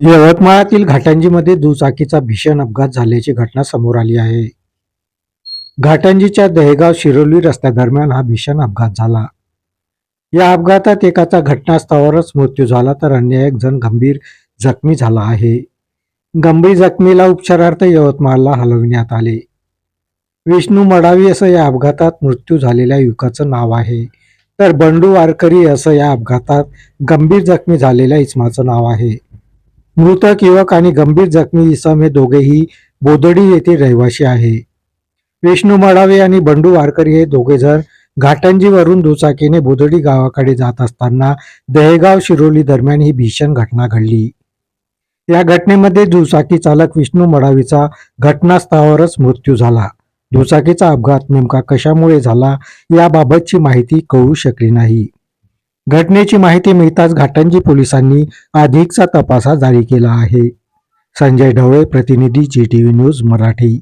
यवतमाळातील घाटंजीमध्ये दुचाकीचा भीषण अपघात झाल्याची घटना समोर आली आहे. घाटंजीच्या दहेगाव शिरोली रस्त्यादरम्यान हा भीषण अपघात झाला. या अपघातात एकाचा घटनास्थळावरच मृत्यू झाला तर अन्य एक जण गंभीर जखमी झाला आहे. गंभीर जखमीला उपचारार्थ यवतमाळला हलविण्यात आले. विष्णू मडावी असं या अपघातात मृत्यू झालेल्या युवकाचं नाव आहे. तर बंडू वारकरी असं या अपघातात गंभीर जखमी झालेल्या इसमाचं नाव आहे. मृतक युवक आणि गंभीर जखमी इसम हे दोघेही बोदडी येथील रहिवासी आहे. विष्णू मडावे आणि बंडू वारकरी हे दोघे जण घाटंजीवरून दुचाकीने बोदडी गावाकडे जात असताना दहेगाव शिरोली दरम्यान ही भीषण घटना घडली. या घटनेमध्ये दुचाकी चालक विष्णू मडावीचा घटनास्थळावरच मृत्यू झाला. दुचाकीचा अपघात नेमका कशामुळे झाला याबाबतची माहिती कळू शकली नाही. घटनेची माहिती मिळताच घाटंजी पोलिसांनी अधिकचा तपासा जारी केला आहे. संजय ढवळे प्रतिनिधी G T V news Marathi.